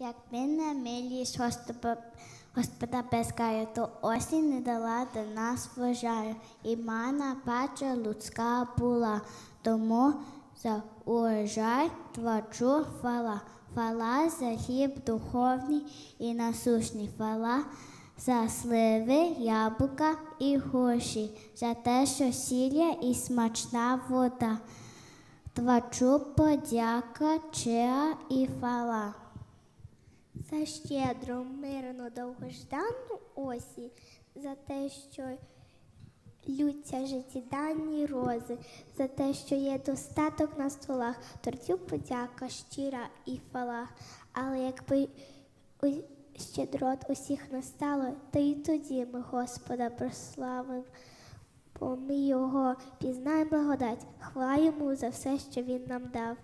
Як мине милість Господа, Господа безкає, то осінь не дала до нас врожаю, і мана паче людська була, тому за урожай творчу хвала. Хвала за хліб духовний і насущний, хвала за сливи, яблука і гроші, за те, що сілля і смачна вода. Творчу подяка, чия і хвала. За щедру, мирну, довгождану осінь, за те, що лються життєданні рози, за те, що є достаток на столах, тортю подяка, щира і хвала. Але якби щедрот усіх настало, то і тоді ми Господа прославимо, бо ми його пізнаємо благодать, хвала йому за все, що він нам дав.